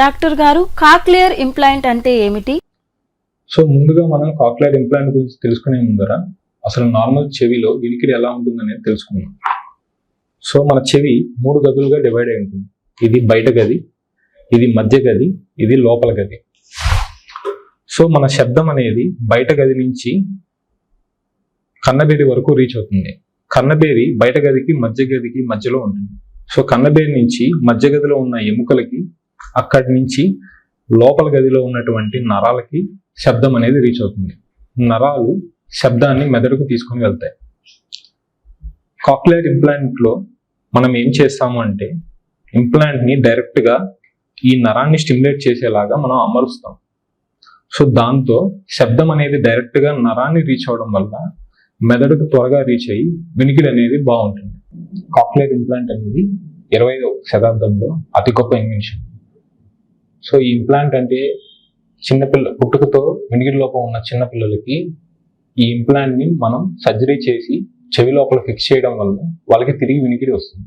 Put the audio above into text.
Doctor గారు cochlear implant అంటే ఏమిటి? సో ముందుగా మనం కాక్లియర్ ఇంప్లాంట్ గురించి తెలుసుకునే ముందర అసలు నార్మల్ చెవిలో వినికిడి ఎలా ఉంటుందనేది తెలుసుకుందాం. సో మన చెవి మూడు గదులుగా డివైడ్ అయి ఉంటుంది. ఇది బయట గది ఇది మధ్య గది ఇది లోపల గది. సో మన శబ్దం అనేది బయట గది నుంచి కన్నబేరి వరకు రీచ్ అవుతుంది. కన్నబేరి బయట గదికి మధ్య గదికి మధ్యలో ఉంటుంది. సో కన్నబేరి నుంచి మధ్య గదిలో ఉన్న ఎముకలకి అక్కడి నుంచి లోపల గదిలో ఉన్నటువంటి నరాలకి శబ్దం అనేది రీచ్ అవుతుంది. నరాలు శబ్దాన్ని మెదడుకు తీసుకొని వెళ్తాయి. కాక్లియర్ ఇంప్లాంట్లో మనం ఏం చేస్తాము అంటే ఇంప్లాంట్ని డైరెక్ట్గా డైరెక్ట్గా ఈ నరాన్ని స్టిమ్యులేట్ చేసేలాగా మనం అమరుస్తాం. సో దాంతో శబ్దం అనేది డైరెక్ట్గా నరాన్ని రీచ్ అవడం వల్ల మెదడుకు త్వరగా రీచ్ అయ్యి వినికిడి అనేది బాగుంటుంది. కాక్లియర్ ఇంప్లాంట్ అనేది ఇరవై శతాబ్దంలో అతి గొప్ప ఇన్వెన్షన్ సో ఈ ఇంప్లాంట్ అంటే చిన్నపిల్ల పుట్టుకతో వినికిడి లోపం ఉన్న చిన్న పిల్లలకి ఈ ఇంప్లాంట్ని మనం సర్జరీ చేసి చెవి లోపల ఫిక్స్ చేయడం వల్ల వాళ్ళకి తిరిగి వినికిడి వస్తుంది.